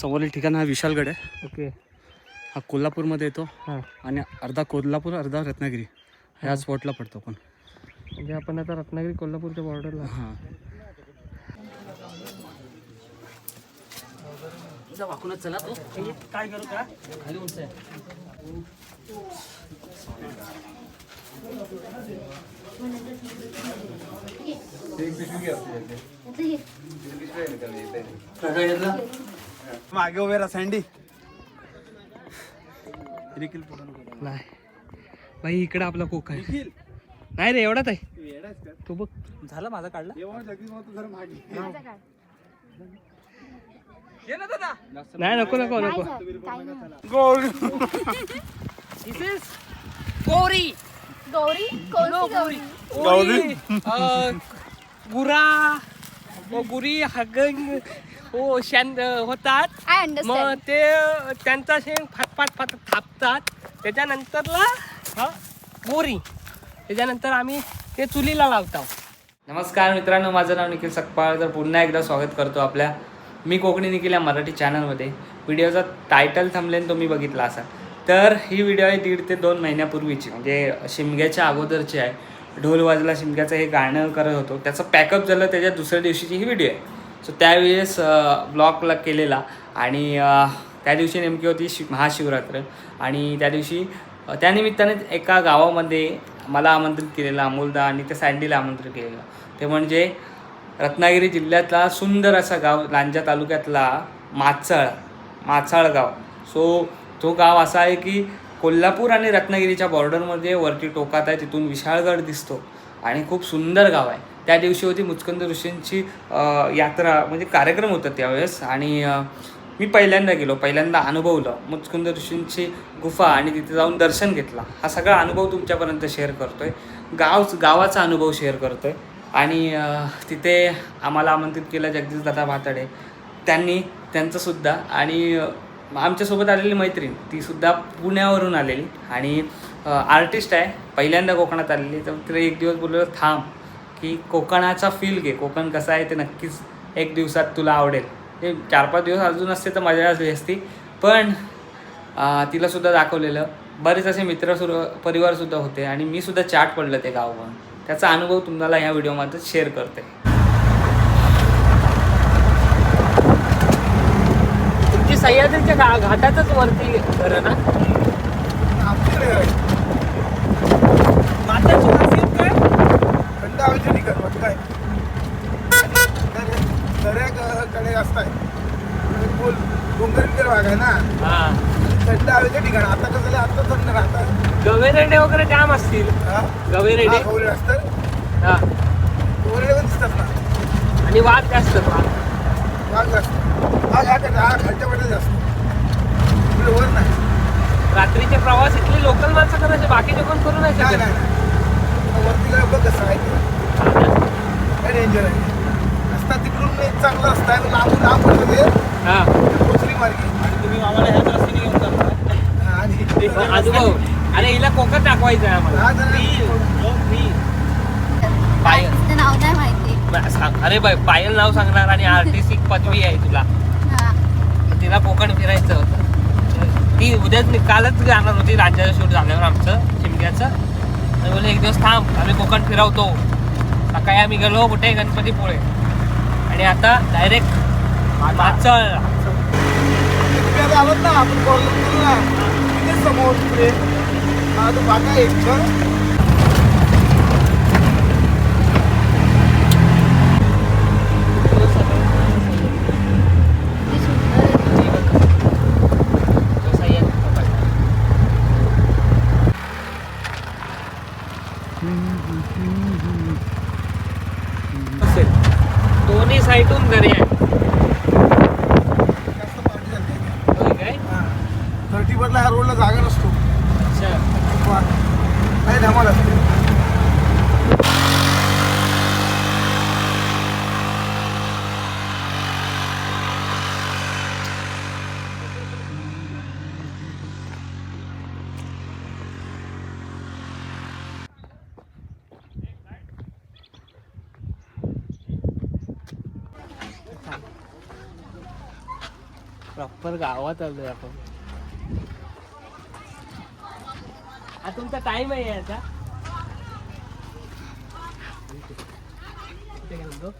समोरील ठिकाण हा विशालगड आहे. ओके. हा कोल्हापूरमध्ये येतो हां. आणि अर्धा कोल्हापूर अर्धा रत्नागिरी ह्या स्पॉटला पडतो पण म्हणजे आपण आता रत्नागिरी कोल्हापूरच्या बॉर्डरला हां. वाकूनच चला तो. काय करू का? खाली उंच आहे मागे उभे राहा सँडी नाही. भाई इकडे आपला कोक आहे. नाही रे एवढाच आहे. तो बघ. झाला माझा काढला? नाही नको नको नको. गौरी. कोणती गौरी. गुरा? व गुरी हगंग हो शांत होतात. आय मग अंडरस्टँड ते त्यांचा शेंग फाट फाट थापतात. त्याच्यानंतरला हा गोरी त्याच्यानंतर आम्ही ते चुलीला लावतो. नमस्कार मित्रांनो माझं नाव निखिल सकपाळ. तर पुन्हा एकदा स्वागत करतो आपल्या मी कोकणी निखिल या मराठी चॅनलमध्ये व्हिडिओचा टायटल थांबलेन तुम्ही बघितला असाल तर ही व्हिडिओ आहे दीड ते दोन महिन्यापूर्वीची. म्हणजे शिमग्याच्या अगोदरची आहे. ढोल वाजला शिमग्याचं हे गाणं करत होतो. त्याचं पॅकअप झालं त्याच्या दुसऱ्या दिवशीची ही व्हिडिओ आहे. सो त्यावेळेस ब्लॉगला केलेला. आणि त्या दिवशी नेमकी होती शि महाशिवरात्र. आणि त्या दिवशी त्यानिमित्ताने एका गावामध्ये मला आमंत्रित केलेलं अमोलदा आणि त्या सँडीला आमंत्रित केलेलं. ते म्हणजे रत्नागिरी जिल्ह्यातला सुंदर असा गाव लांजा तालुक्यातला माचाळ माचाळ गाव. सो तो गाव असा आहे की कोल्हापूर आणि रत्नागिरीच्या बॉर्डरमध्ये वरती टोकात आहे तिथून विशाळगड दिसतो. आणि खूप सुंदर गाव आहे. त्या दिवशी होती मुचकंद ऋषींची यात्रा म्हणजे कार्यक्रम होता त्यावेळेस. आणि मी पहिल्यांदा गेलो पहिल्यांदा अनुभवलं मुचकुंद ऋषींची गुफा आणि तिथे जाऊन दर्शन घेतला. हा सगळा अनुभव तुमच्यापर्यंत शेअर करतो आहे गाव गावाचा अनुभव शेअर करतो आहे आणि तिथे आम्हाला आमंत्रित केलं जगदीश दादा भातडे त्यांनी त्यांचंसुद्धा आणि आमच्यासोबत आलेली मैत्रीण तीसुद्धा पुण्यावरून आलेली. आणि आर्टिस्ट आहे. पहिल्यांदा कोकणात आलेली. तर तिला एक दिवस बोललो थांब की कोकणाचा फील घे. कोकण कसं आहे ते नक्कीच एक दिवसात तुला आवडेल. हे चार पाच दिवस अजून असते तर मजा असली असती. पण तिलासुद्धा दाखवलेलं. बरेच असे मित्र सुरू परिवारसुद्धा होते आणि मी सुद्धा चाट पडलं ते गाव म्हणून त्याचा अनुभव तुम्हाला ह्या व्हिडिओमध्ये शेअर करते. तुमची सह्याद्रीच्या घाटातच वरती घर ना माताची खासियत काय थंड हवेचे मग काय दर्याकडे असत आहे. बोल डोंगरीकडे भाग आहे ना? हा. थंड हवेचे ठिकाण. आता कसं झालं? आता थंड राहतात गवेरेडे वगैरे जाम असतील. गवेरेडे? खवले असतात. हा. पण दिसतात ना? आणि वाघ जास्त वाघ. वाघ जास्त. हा घाट हा जास्त. वर नाही. रात्रीचे प्रवास इथली लोकल माणसं करायचे बाकीचे कोण करू नाही शकत. वरती बघ कसं आहे. काय डेंजर आहे? रस्ता तिकडून एक चांगला रस्ता आहे लांबून लांब पडतं ते हा. कोचरी मार्गी. आणि तुम्ही आम्हाला ह्याच रस्त्याने घेऊन जाता आणि अनुभव अरे हिला कोकण दाखवायचं आहे आम्हाला. हा जरा पायल नाव नाही माहिती. अरे बाय पायल नाव सांगणार आणि आर्टिस्टिक पदवी आहे तुला. हा. तिला कोकण फिरायचं होतं. ती उद्याच कालच जाणार होती राज्याचं शूट झाल्यावर आमचं चिमक्याचं आणि बोलले एक दिवस थांब आम्ही कोकण फिरवतो. सकाळी आम्ही गेलो कुठे? गणपतीपुळे आणि आता डायरेक्ट माचळ तुम्ही ना आपण कॉल करू ना. तिथे समोर तिबटला ह्या रोडला जागा नसतो. नाही धमाल असते प्रॉपर गावात आलोय आपण. तुमचा टाइम आहे याचा कुठे गेला तो?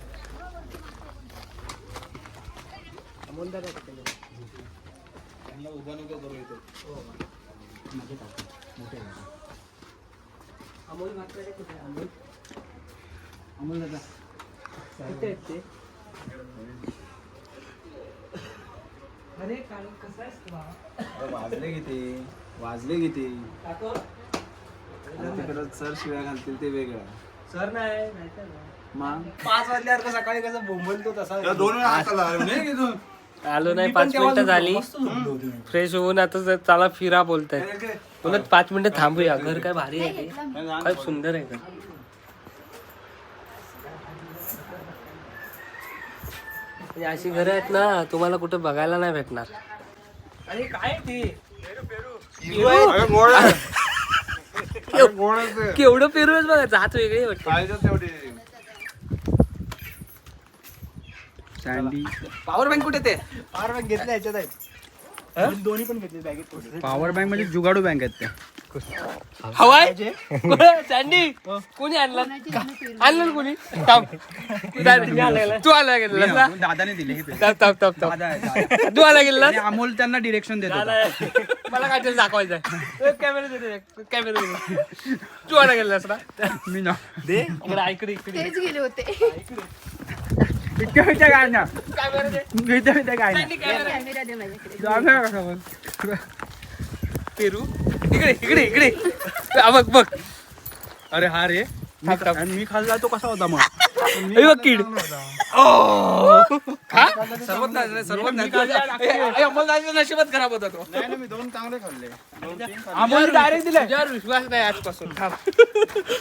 अमोलदा काय तिकडे? अमोल म्हात्रे कुठे आहे? अमोल अमोल दादा कुठे आहेत ते अरे काल कसा आहेस तू बाबा? वाजले किती वाजले किती काको? तिकडं सर शिव्या घालतील ते वेगळं. सर नाही. मग? पाच वाजल्यावर सकाळी कसं बोंबलतो तसा. दोन वेळा हात आला नाही की तू? आलो नाही पाच मिनिटं झाली. फ्रेश होऊन आता जर चला फिरा बोलताय बोलत पाच मिनिटं थांबूया. घर काय भारी आहे. काय सुंदर आहे घर. म्हणजे अशी घर आहेत ना तुम्हाला कुठे बघायला नाही भेटणार. अरे काय ते? अरे गोड आहे. अरे गोड आहे ते. केवढं पेरू आहे बघा जात वेगळी पॉवर बँक कुठे ते? पॉवर बँक घेतल्या ह्याच्यात आहेत. दोन्ही पण घेतले बॅगेत पॉवर बँक म्हणजे जुगाडू बँक आहेत त्या. हवाय? सँडी कोणी? आणलं? आणलं ना कोणी? थांब. तू आला गेला दादाने दिले हे. थांब थांब थांब. तू आला गेला अमोल त्यांना डिरेक्शन देत मला काय तरी दाखवायचं कॅमेरा दे कॅमेरा दे. तू आला गेलास ना? मी ना. दे इकडे इकडे तेच गेले होते. इतक्या इतक्या कॅमेरा दे माझ्याकडे. पेरू? इकडे इकडे इकडे. हा, बघ बघ. अरे हा रे. मी. आणि मी खाल्ला तो कसा होता मग? अरे बघ कीड. सर्वात नाही, सर्वात नाही. नशिबात खराब होता तो. नाही ना मी दोन चांगले खाल्ले. अमोल डायरेक्ट विश्वास नाही आजपासून. थांब.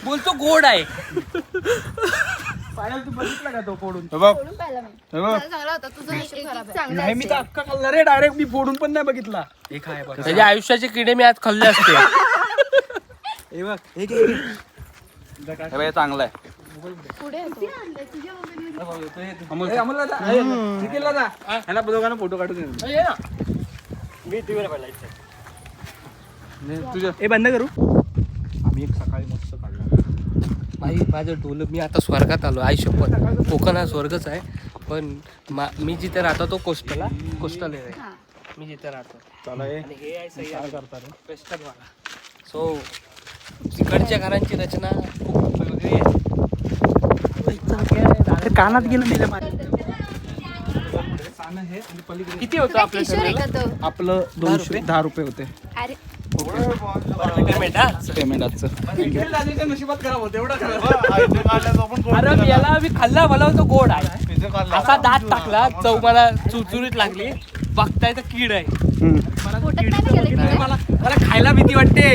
बोलतो गोड आहे. पायल तू बघितला का तो फोडून? हे बघ. फोडून पाहिला मी. हे बघ. माझा चांगला होता. तुझं नशीब खराब आहे. चांगला नाही मी तर अख्खा खाल्ला रे डायरेक्ट मी फोडून पण नाही बघितला. हे बघ. त्याच्या आयुष्याचे किडे मी आज खाल्ले असते. हे बघ. हे घे, हे घे. हे बघ, चांगलं आहे. पुढे तो. अमोल हे, दोघांना फोटो काढून दे. ना. तुझं हे बंद करू. आम्ही एक सकाळी भाई माझं डोलं मी आता स्वर्गात आलो आई शपथ कोकण हा स्वर्गच आहे पण मा- मी जिथे राहतो तो कोस्टला कोस्टल आहे. हा. मी जिथे राहतो. आणि हे आहे सह्याद्री. सो तिकडच्या घरांची रचना खूप वेगळी आहे. कानात गेलं नेलं किती होतं आपलं आपलं दोनशे दहा रुपये होते. अरे पेमेंट हा पेमेंट आजचं. नशिबात खराब होते एवढं खराब आईने काढला तो पण गोड अरे मी याला मी खाल्ला मला तो गोड आहे. असा दात टाकला चव मला चुरचुरीत लागली. बघताय तर कीड आहे. पोटात नाही ना गेले किडे? मला मला खायला भीती वाटते.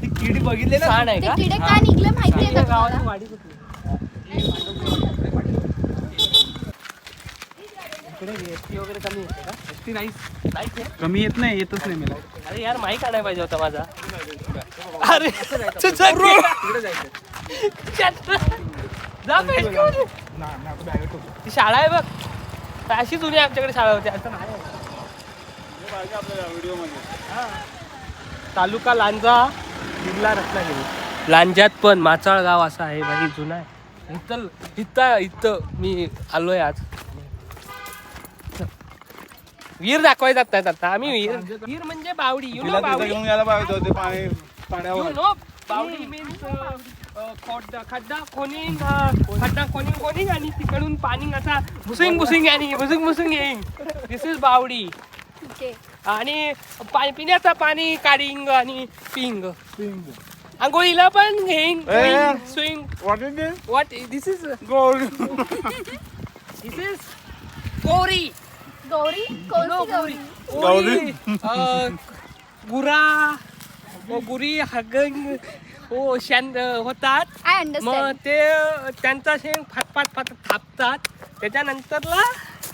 ती किडी बघितली ना? छान आहे का? किडे का निघले माहितीये का तुम्हाला? गावाची वाडी इकडे एसटी वगैरे कमी येते का? नाहीच. आहे? कमी येत नाही येतच नाही मला. अरे यार माईक आणायला पाहिजे होता माझा. अरे तुझा गे- जा पेट घेऊन. ती शाळा आहे बघ. अशी जुनी आमच्याकडे शाळा होती असं नाही. हा. तालुका लांजा जिल्हा रत्नागिरी. लांजात पण माचाळ गाव असं आहे भाई जुना आहे. इथं इथं इथं मी आलोय आज. वीर दाखवायला जात नाहीत आता. आम्ही वीर वीर म्हणजे बावडी. यु नो तिला तिथं बावडी? घेऊन यायला पाहिजे होते पाणी यु पाण्यावर नो बावडी मीन्स खड्डा खड्डा खोनिंग खड्डा खोनिंग खोनिंग आणि तिकडून पाणी असा भुसिंग भुसिंग आणि भुसिंग भुसिंग येईन दिस इज बावडी. आणि पाणी पिण्याचं पाणी काढिंग आणि पिंग. आंघोळीला पण घेईन. Swing What is this? What this is Gold. This is Gauri? Gauri. कोणती गौरी. गौरी अं, गुरा व गुरी हगंग हो शांत होतात. आय मग अंडरस्टँड ते त्यांचा शेंग फाट फाट फाट थापतात. त्याच्यानंतरला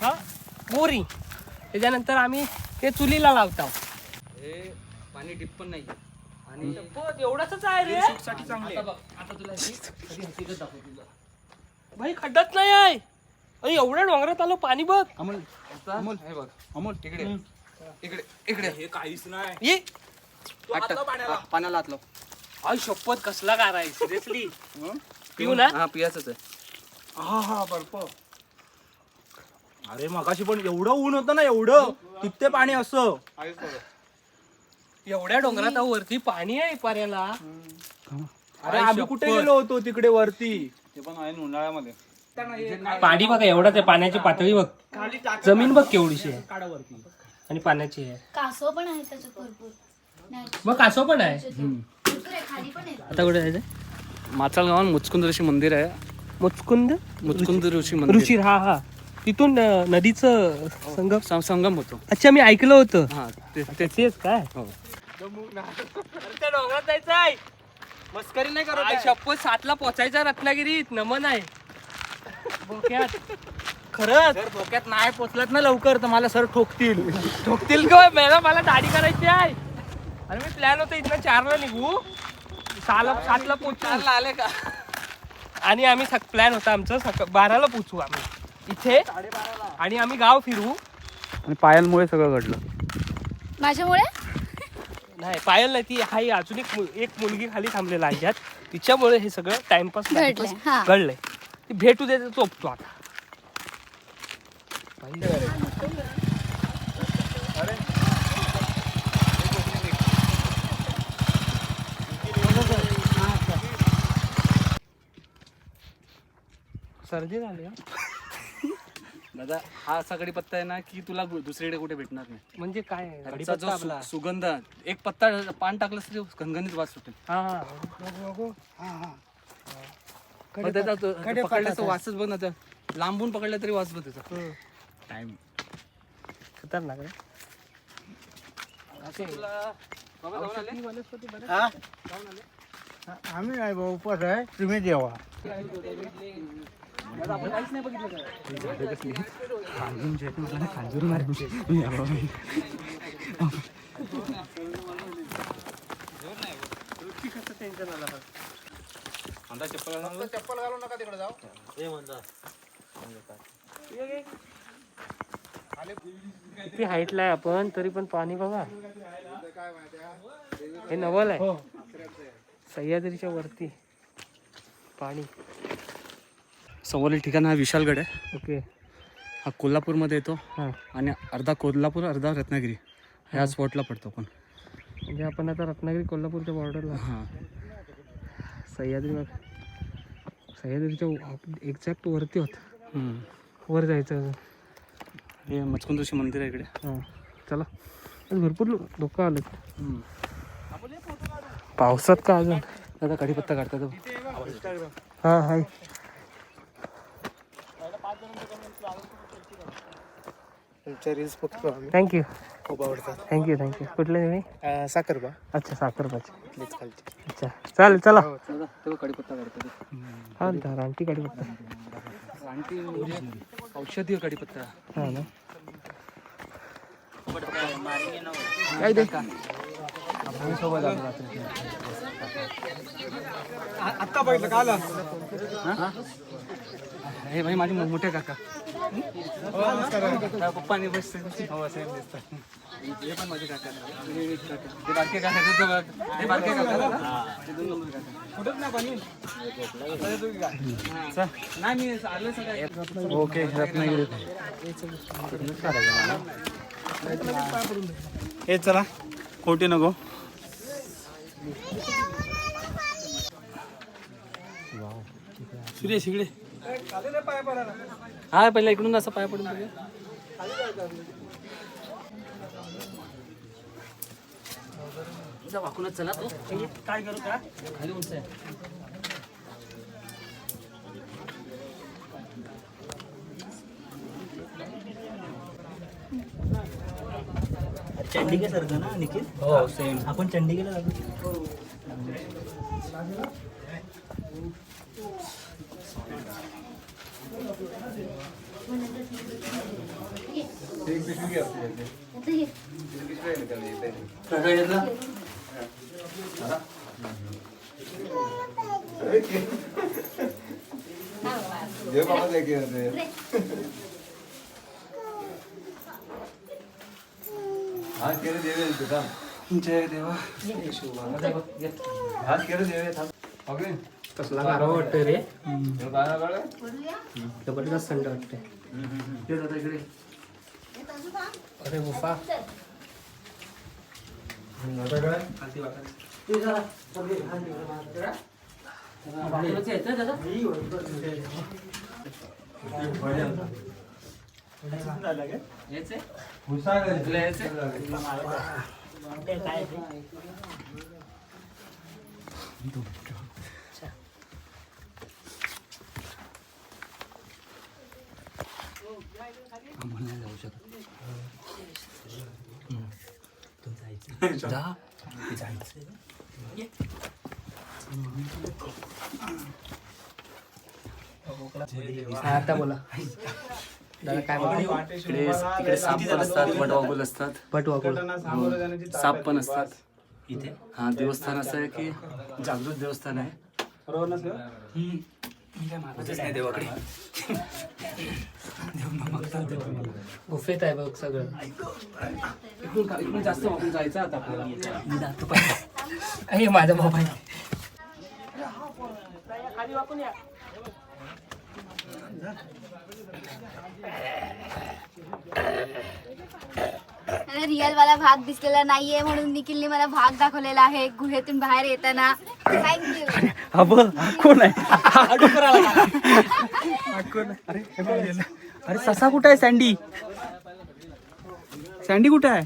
हा गोरी त्याच्यानंतर आम्ही ते चुलीला लावतो. हे पाणी डिप पण नाही आणि एवढंच आहे रे. साठी चांगले आता बघ, आता तुला हे- कधी हकीकत दाखवतो तुला. भाई खड्डाच नाही आहे. अरे एवढ्या डोंगरात आलो पाणी बघ. अमोल अमोल. हे बघ. अमोल इकडे. इकडे इकडे. हे काहीच नाही ये. पाण्याला. हात लाव आई शपथ कसला आहे सिरियसली? पिऊ ना. हा पियाच आहे. हा हा बर्फ. अरे मगाशी पण एवढं ऊन होतं ना एवढं. तिथे पाणी असं. एवढ्या डोंगरात अहो वरती पाणी आहे पाऱ्याला अरे आम्ही कुठे गेलो होतो तिकडे वरती? ते पण आहे उन्हाळ्यामध्ये. पाणी बघा एवढाच आहे पाण्याची पातळी बघ. जमीन बघ केवढीशी आहे. आणि पाण्याची आहे. कासव पण आहे त्याच्यात भरपूर. मग कासव पण आहे? भरपूर आहे, खाली पण आहे आता कुठे जायचं माचाल गावात मुचकुंद ऋषी मंदिर आहे. मुचकुंद? मुचकुंद ऋषी मंदिर. ऋषी हा हा. तिथून नदीचं संगम? सं- संगम होतो. अच्छा मी ऐकलं होतं. हा ते ते तेच काय? हो. डोंगरात जायचं आहे मस्करी नाही आज शपथ सातला पोचायचा रत्नागिरीत नमन आहे. बोक्यात खरंच. जर डोक्यात नाही पोचलात ना लवकर तर मला सर ठोकतील. ठोकतील का मला मला दाढी करायची आहे. अरे मी प्लॅन होतं इथनं चारला निघू. सहाला सातला पोचू. आले का? आणि आम्ही सक प्लॅन होता आमचं सक बाराला पोचू आम्ही. इथे. आणि आम्ही गाव फिरू. आणि पायांमुळे सगळं घडलं. माझ्यामुळे? नाही पायल नाही ती हाही अजून एक मु- एक मुलगी खाली थांबलेला आहे ह्यात तिच्यामुळे हे सगळं टाइमपास घडलंय, हा. घडलंय. ती भेटू दे चोपतो आता. सर्दी झाली हा? दादा हा असा पत्ता आहे ना की तुला गु- दुसरीकडे कुठे भेटणार नाही. म्हणजे काय आहे? त्याचा कढीपत्ता जो आपला. सु- सुगंध एक पत्ता पान टाकलं तरी घनघणीत वास सुटेल. हा हा. मग त्याचा तो- पकडल्याचा वासच बघ ना त्या लांबून पकडला तरी वास बघ त्याचा हम्म. टाइम खतरनाक आहे आम्ही नाही भाऊ उपास आहे. तुम्ही जेवा चप्पल घालू नका तिकडे जाऊ. किती हाईटला आहे आपण तरी पण पाणी बघा. हे नवल आहे. सह्याद्रीच्या वरती. पाणी. समोरील ठिकाण हा विशालगड आहे. ओके. हा कोल्हापूरमध्ये येतो. हां. आणि अर्धा कोल्हापूर अर्धा रत्नागिरी. ह्या स्पॉटला पडतो पण म्हणजे आपण आता रत्नागिरी कोल्हापूरच्या बॉर्डरला हां. सह्याद्री बघ सह्याद्रीच्या एक्झॅक्ट वरती होत. हम्म. वर जायचं. अजून. हे मचकुंद ऋषी मंदिर आहे इकडे. हां. चला. आज भरपूर लोक आले. पावसात का अजून? दादा कढीपत्ता काढतात हो. हां हाय. तुमच्या रील्स बघतो आम्ही. थँक्यू खूप आवडतात. थँक्यू थँक्यू कुठले तुम्ही? साखरबा. अच्छा साखरपाची प्लीज खालची. अच्छा. चालेल चला. काढतात हा ना रानटी गाडी बघता औषधी कढीपत्ता हा ना. काय दे? आत्ता बघितलं का आलं? हे भाई माझे मोठे काका. पप्पाने बस हो सेम दिसतात हे पण माझे काका हे एक काका. ते बारके काका ते दोघं- हे बारके काका ना? ते दोन नंबर काका. कुठंच नाही पाणी चा- नाही मी आलो सगळं. ओके रत्नागिरी. हे. चला खोटी नको. सूर्य शिगडे हा पहिला इकडून असं पाय पडून. जा, वाकूनच चला तो. काय करू का? खाली उंच आहे चंडिके सारखं ना निखिल? हो सेम आपण चंडिकेला जातो देव बाबा देखील होते. हात केलं देव येईल तुझा. जय देवा हात केलं देव. थांब. ओके? कसला गारा वाटतोय रे. जबरदस्त थंड वाटते ये दादा इकडे अरे गुफा खालती वाटा हा, आता बोला. दादा काय म्हणतो इकडे तिकडे साप पण असतात असतात. पट वापरू साप पण असतात. इथे? हा देवस्थान असं आहे की जागृत देवस्थान आहे. देवाकडे. गुफेत आहे बघ सगळं. इकडून इकडून जास्त वापरून जायचं आता आपल्याला. हे माझा मोबाईल मला रिअल वाला भाग दिसलेला नाहीये म्हणून निखिलने मला भाग दाखवलेला आहे. गुहेतून बाहेर येताना. थँक्यू अब कोण आहे? अरे ससा कुठे आहे सँडी सँडी कुठे आहे?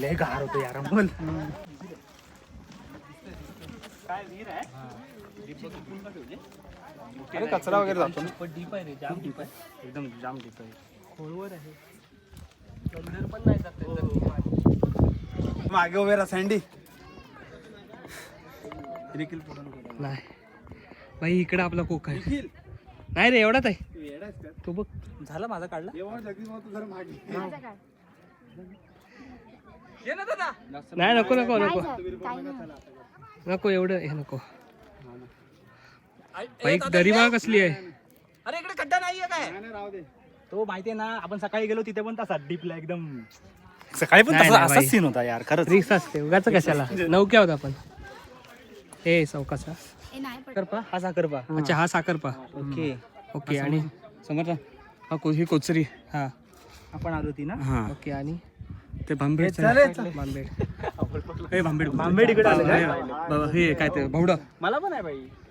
लय गार होतो यार बोल. अरे कचरा वगैरे जातो ना. पण डीप आहे रे जाम डीप आहे. एकदम जाम देतोय खोलवर आहे अंदर पण नाही जात ते जर. मागे उभे राहा सँडी. नाही. भाई इकडे आपला कोक आहे. नाही रे एवढाच आहे. तो बघ. झालं माझं काढलं? नाही नको नको नको. नको एवढं हे नको. दरी बघा कसली आहे? अरे इकडे खड्डा नाहीये काय? तो माहितीये ना आपण सकाळी गेलो तिथे पण तसा डीपला एकदम. सकाळी पण नाही, तसा नाही, असाच. सीन होता यार खरंच. रिक्स असते उगाच कशाला. नौक्या होता आपण. ए चौकाचा हे नाही पडत. करपा हा साखरपा अच्छा हा साखरपा ओके. ओके आणि? समजला हा को ही कोचरी. हा. आपण आलो ती ना? हा. ओके आणि? ते भांबेड भांबेड. ए भांबेड भांबेड इकडे आलं काय? बाबा, हे काय ते भावडं. मला पण आहे बाई.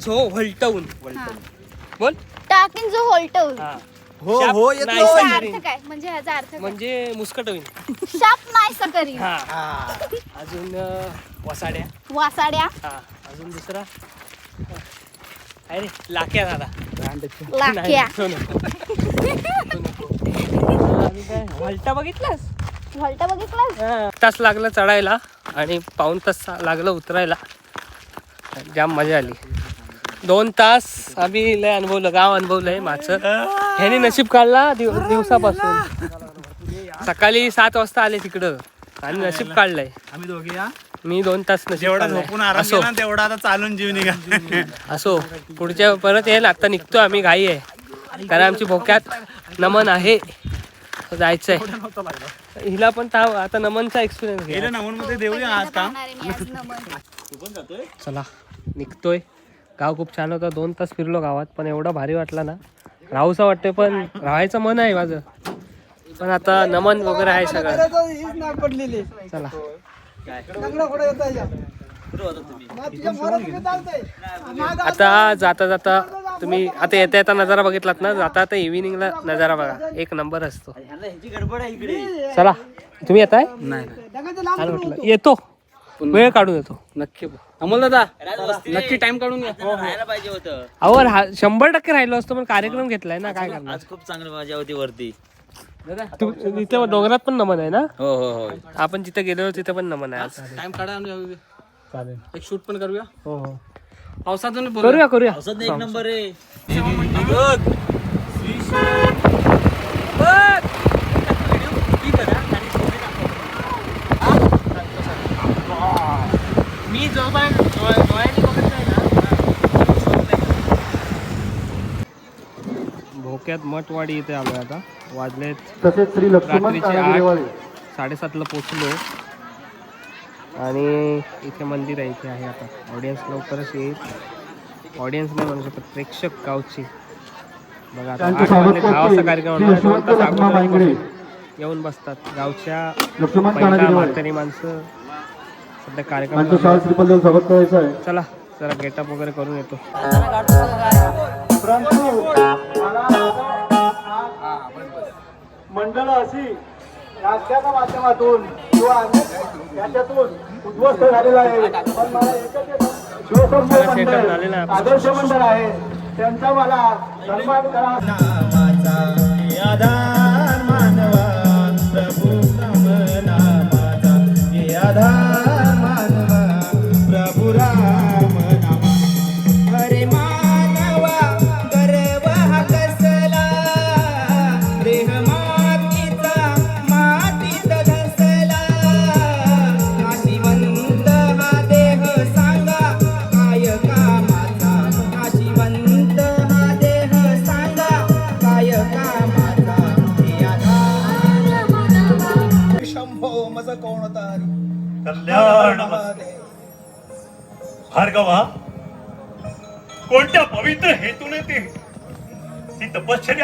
झो बोल. टाकीन जो होल्टवून. हो. हो येतो. नाही. अर्थ काय? म्हणजे ह्याचा अर्थ काय? म्हणजे मुस्कटवीन शाप नाही सकरी हा. अजून अं, वसाड्या. वासाड्या. हा. अजून दुसरा? अरे लाक्या दादा. लाख्या तो नको. तो नको. आणि काय व्हलटा बघितलास? व्हॉल्टा बघितलास? तास लागला चढायला. आणि पाऊन तास लागला उतरायला. जाम मजा आली. दोन तास आम्ही लय अनुभवलं गाव अनुभवलंय माझं ह्याने नशीब काढला दिव दिवसापासून. सकाळी सात वाजता आले तिकडं. आणि नशीब काढलंय. आम्ही दोघे मी दोन तास असो. तेवढा आता चालून जीव निघा. असो. पुढच्या परत येईल. आता निघतो आम्ही घाई आहे. कारण आमची भोक्यात नमन आहे. जायचंय. हिला पण ताव आता नमनचा एक्सपिरियन्स घे गेलं नमून मध्ये देऊया आज काम. चला निघतोय. गाव खूप छान होतं. दोन तास फिरलो गावात पण एवढं भारी वाटला ना. राहूसा वाटतंय पण राहायचं मन आहे माझं. पण आता नमन वगैरे आहे सगळं. पडलेली चला आता जाता जाता तुम्ही आता येता येता नजारा बघितलात ना जाता आता इव्हिनिंगला नजारा बघा. एक नंबर असतो. चला तुम्ही येताय? नाही येतो. वेळ काढून येतो. नक्की अमोल दादा नक्की टाइम काढून घ्या. अहो हा शंभर टक्के राहिलो असतो पण कार्यक्रम घेतलाय ना काय करणार? आज खूप चांगली मजा होती वरती तू तिथे डोंगरात पण नमन आहे ना? हो हो हो. आपण जिथे गेलो तिथे पण नमन आहे आज. टाइम काढा आणि. चालेल. एक शूट पण करूया. हो हो. पावसातून बोलूया. करूया करूया. एक नंबर आहे. मी जवळ डोळ्याने बघत नाही ना. भोक्यात मठवाडी इथे आलोय आता. वाजलेत तसेच श्री आठ साडेसातला पोचलो. आणि इथे मंदिर आहे इथे आहे आता. ऑडियन्स लवकरच येईल. ऑडियन्स नाही म्हणू शकत प्रेक्षक गावची. बघा वाजता कार्यक्रम येऊन बसतात. गावच्या म्हातारी माणसं. सध्या कार्यक्रम. चला जरा गेटअप वगैरे करून येतो. मंडळ अशी नाट्याच्या माध्यमातून किंवा अनेक याच्यातून उद्ध्वस्त झालेला आहे. पण मला एकच मंडळ. आदर्श मंडळ आहे. त्यांचा मला सन्मान करा.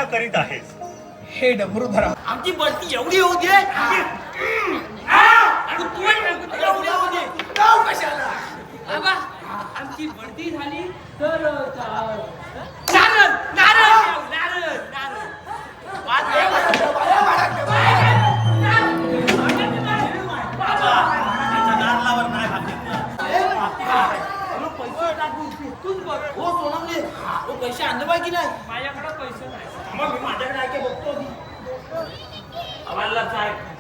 करीत आहेस हे डमरुधरा आमची बढती एवढी होऊ दे आमची भरती झाली तर नारळ नारळ नारळ नारळ. हो सोनमले हो पैसे आणले पाहिजे की नाही? माझ्याकडे पैसे नाही मग मी माझ्याकडे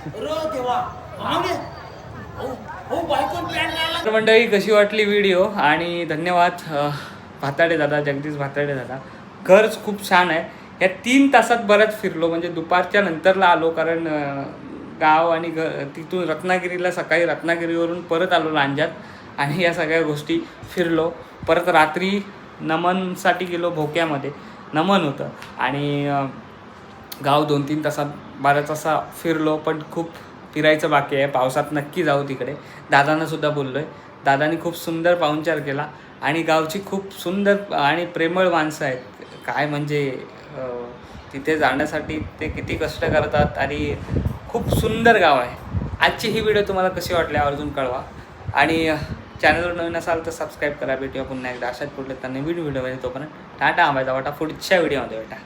अरे तेव्हा हो तर मंडळी कशी वाटली व्हिडिओ? आणि धन्यवाद भाताडे दादा जगदीश भाताडे दादा. खरंच खूप छान आहे. या तीन तासात बरंच फिरलो म्हणजे दुपारच्या नंतरला आलो कारण गाव आणि घ तिथून रत्नागिरीला सकाळी रत्नागिरीवरून परत आलो लांजात. आणि या सगळ्या गोष्टी फिरलो. परत रात्री नमनसाठी गेलो भोक्यामध्ये. नमन होतं. आणि गाव दोन तीन तासात बारा तासा फिरलो पण खूप फिरायचं बाकी आहे. पावसात नक्की जाऊ तिकडे. दादांना सुद्धा बोललो आहे दादानी खूप सुंदर पाहुणचार केला. आणि गावची खूप सुंदर आणि प्रेमळ माणसं आहेत. काय म्हणजे तिथे जाण्यासाठी ते किती कष्ट करतात आणि खूप सुंदर गाव आहे. आजची ही व्हिडिओ तुम्हाला कशी वाटली आवर्जून कळवा. आणि चॅनलवर नवीन असाल तर सबस्क्राईब करा. भेटूया पुन्हा एकदा. अशाच कुठल्या तर नवीन व्हिडिओमध्ये तोपर्यंत टाटा आंबायचा वाटा. पुढच्या व्हिडिओमध्ये भेटा